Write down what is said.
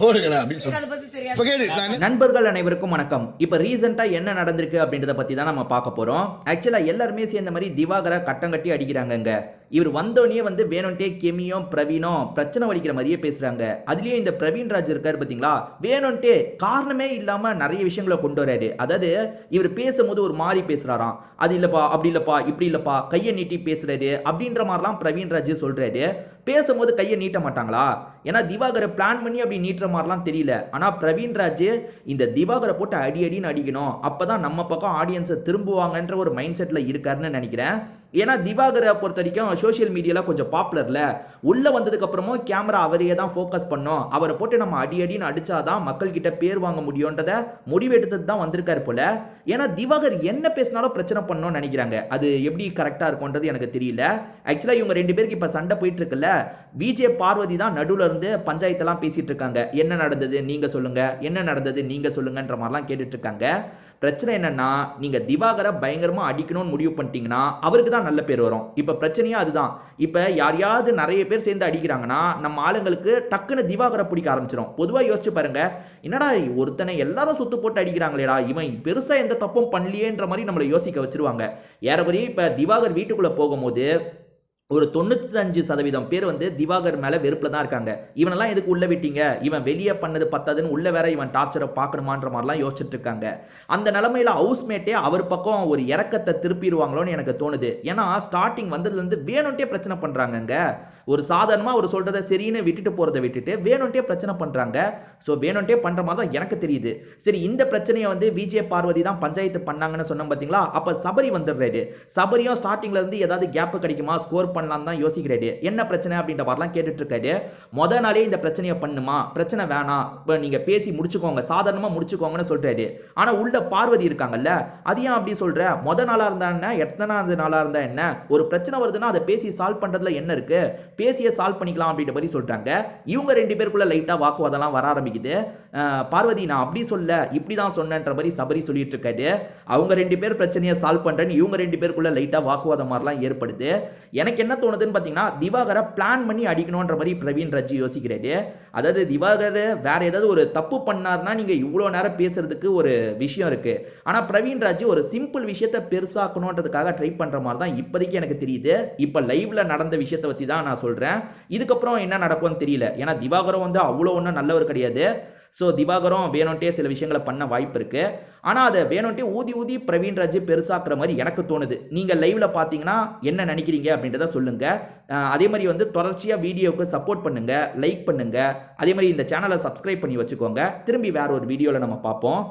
போடுங்களேன் அப்படின்னு சொல்லி நண்பர்கள் அனைவருக்கும் வணக்கம். இப்போ ரீசெண்டாக என்ன நடந்திருக்கு அப்படின்றத பற்றி தான் நம்ம பார்க்க போகிறோம் ஆக்சுவலாக எல்லாருமே சேர்ந்த மாதிரி திவாகரை கட்டம் கட்டி அடிக்கிறாங்கங்க. இவர் வந்தோடனே வந்து வேணும்ட்டே கெமியும் பிரவீனும் பிரச்சனை வலிக்கிற மாதிரியே பேசுகிறாங்க அதுலேயே இந்த பிரவீன் ராஜ் இருக்காரு பார்த்தீங்களா வேணும்ட்டே காரணமே இல்லாமல் நிறைய விஷயங்களை கொண்டு வராரு. அதாவது இவர் பேசும்போது ஒரு மாதிரி பேசுகிறாராம் அது இல்லைப்பா அப்படி இல்லைப்பா இப்படி இல்லைப்பா கையை நீட்டி பேசுறாரு அப்படின்ற மாதிரிலாம் பிரவீன் ராஜ் சொல்கிறாரு பேசும்போது கையை நீட்ட மாட்டாங்களா? ஏன்னா திவாகரை பிளான் பண்ணி அப்படி நீட்டுற மாதிரிலாம் தெரியல. ஆனால் பிரவீன் ராஜ் இந்த திவாகரை போட்டு அடி அடின்னு அடிக்கணும். அப்போ தான் நம்ம பக்கம் ஆடியன்ஸை திரும்புவாங்கன்ற ஒரு மைண்ட் செட்டில் இருக்காருன்னு நினைக்கிறேன். ஏன்னா திவாகரை பொறுத்த வரைக்கும் சோஷியல் மீடியாவில் கொஞ்சம் பாப்புலரில் உள்ளே வந்ததுக்கப்புறமும் கேமரா அவரையே தான் ஃபோக்கஸ் பண்ணோம். அவரை போட்டு நம்ம அடி அடின்னு அடித்தாதான் மக்கள்கிட்ட பேர் வாங்க முடியுன்றத முடிவெடுத்தது தான் வந்திருக்காரு போல. ஏன்னா திவாகர் என்ன பேசினாலும் பிரச்சனை பண்ணணும்னு நினைக்கிறாங்க. அது எப்படி கரெக்டாக இருக்கும்ன்றது எனக்கு தெரியல. ஆக்சுவலாக இவங்க ரெண்டு பேருக்கு இப்போ சண்டை போயிட்டு இருக்குல்ல. விஜே பார்வதி தான் நடுவில் இருந்து பஞ்சாயத்தெல்லாம் பேசிகிட்டு இருக்காங்க. என்ன நடந்தது? நீங்கள் சொல்லுங்கள் என்ன நடந்தது? நீங்கள் சொல்லுங்கன்ற மாதிரிலாம் கேட்டுட்ருக்காங்க பிரச்சனை என்னன்னா நீங்க திவாகரை பயங்கரமா அடிக்கணும்னு முடிவு பண்ணிட்டீங்கன்னா அவருக்கு தான் நல்ல பேர் வரும். இப்போ பிரச்சனையா அதுதான். இப்போ யாரையாவது நிறைய பேர் சேர்ந்து அடிக்கிறாங்கன்னா நம்ம ஆளுங்களுக்கு டக்குன்னு திவாகரை பிடிக்க ஆரம்பிச்சிடும் பொதுவாக யோசிச்சு பாருங்க என்னடா ஒருத்தனை எல்லாரும் சுத்து போட்டு அடிக்கிறாங்களேடா இவன் பெருசா எந்த தப்பும் பண்ணலையேன்ற மாதிரி நம்மளை யோசிக்க வச்சிருவாங்க. ஏறக்குறைய இப்போ திவாகர் வீட்டுக்குள்ள போகும்போது ஒரு தொண்ணூத்தஞ்சு சதவீதம் பேர் வந்து திவாகர் மேல வெறுப்புல தான் இருக்காங்க. இவனெல்லாம் எதுக்கு உள்ள விட்டீங்க? இவன் வெளியே பண்ணது பத்தாதுன்னு உள்ள வேற இவன் டார்ச்சரை பார்க்கணுமான்ற மாதிரிலாம் யோசிச்சுட்டு இருக்காங்க. அந்த நிலமையில ஹவுஸ்மேட்டே அவர் பக்கம் ஒரு இறக்கத்தை திருப்பிடுவாங்களோன்னு எனக்கு தோணுது. ஏன்னா ஸ்டார்டிங் வந்ததுல இருந்து வேணும்ட்டே பிரச்சனை பண்ணுறாங்கங்க ஒரு சாதாரணமா அவர் சொல்றதை சரின்னு விட்டுட்டு போறதை விட்டுட்டு வேணும்ட்டே பிரச்சனை பண்றாங்க. ஸோ வேணும்ட்டே பண்ற மாதிரி தான் எனக்கு தெரியுது. சரி இந்த பிரச்சனையை வந்து விஜய பார்வதி தான் பஞ்சாயத்து பண்ணாங்கன்னு சொன்னோம் பார்த்தீங்களா அப்போ சபரி வந்துடுறாரு. சபரியும் ஸ்டார்டிங்ல இருந்து ஏதாவது கேப் கிடைக்குமா? ஸ்கோர் பண்ணலாம் தான் யோசிக்கிறாரு. என்ன பிரச்சனை அப்படின்ற மாதிரிலாம் கேட்டுட்டு இருக்காரு முத நாளே இந்த பிரச்சனையை பண்ணுமா? பிரச்சனை வேணாம். இப்போ நீங்க பேசி முடிச்சுக்கோங்க. சாதாரணமா முடிச்சுக்கோங்கன்னு சொல்றாரு. ஆனா உள்ள பார்வதி இருக்காங்கல்ல அது ஏன் அப்படி சொல்ற? முத நாளா இருந்தா என்ன? எத்தனாவது நாளா இருந்தா என்ன? ஒரு பிரச்சனை வருதுன்னா அதை பேசி சால்வ் பண்றதுல என்ன இருக்கு? பேசியே சால்வ் பண்ணிக்கலாம் அப்படின்ற மாதிரி சொல்லிட்டாங்க இவங்க ரெண்டு பேருக்குள்ள லைட்டாக வாக்குவாதம்லாம் வர ஆரம்பிக்குது. பார்வதி நான் அப்படி சொல்ல இப்படி தான் சொன்னன்ற மாதிரி சபரி சொல்லிட்டு இருக்காரு. அவங்க ரெண்டு பேர் பிரச்சனையை சால்வ் பண்ணுறேன்னு இவங்க ரெண்டு பேருக்குள்ள லைட்டாக வாக்குவாதம் மாதிரிலாம் ஏற்படுது. எனக்கு என்ன தோணுதுன்னு பார்த்தீங்கன்னா திவாகரை பிளான் பண்ணி அடிக்கணுன்ற மாதிரி பிரவீன் ரஜி யோசிக்கிறாரு. அதாவது திவாகர் வேற ஏதாவது ஒரு தப்பு பண்ணார்னா நீங்கள் இவ்வளோ நேரம் பேசுறதுக்கு ஒரு விஷயம் இருக்கு. ஆனால் பிரவீன் ராஜ் ஒரு சிம்பிள் விஷயத்தை பெருசாக்கணுன்றதுக்காக ட்ரை பண்ணுற மாதிரி தான் இப்போதைக்கு எனக்கு தெரியுது. இப்போ லைவ்ல நடந்த விஷயத்தை பற்றி தான் நான் சொல்கிறேன் இதுக்கப்புறம் என்ன நடக்கும்னு தெரியல. ஏன்னா திவாகரம் வந்து அவ்வளோ ஒன்றும் நல்லவர் கிடையாது. ஸோ திவாகரம் வேணும்ட்டே சில விஷயங்களை பண்ண வாய்ப்பு இருக்குது ஆனால் அதை வேணும்ட்டே ஊதி ஊதி பிரவீன் ராஜ் பெருசாக்குற மாதிரி எனக்கு தோணுது. நீங்கள் லைவில் பார்த்தீங்கன்னா என்ன நினைக்கிறீங்க அப்படின்றத சொல்லுங்கள் அதே மாதிரி வந்து தொடர்ச்சியாக வீடியோவுக்கு சப்போர்ட் பண்ணுங்கள் லைக் பண்ணுங்கள் அதே மாதிரி இந்த சேனலை சப்ஸ்கிரைப் பண்ணி வச்சுக்கோங்க. திரும்பி வேற ஒரு வீடியோவில் நம்ம பார்ப்போம்.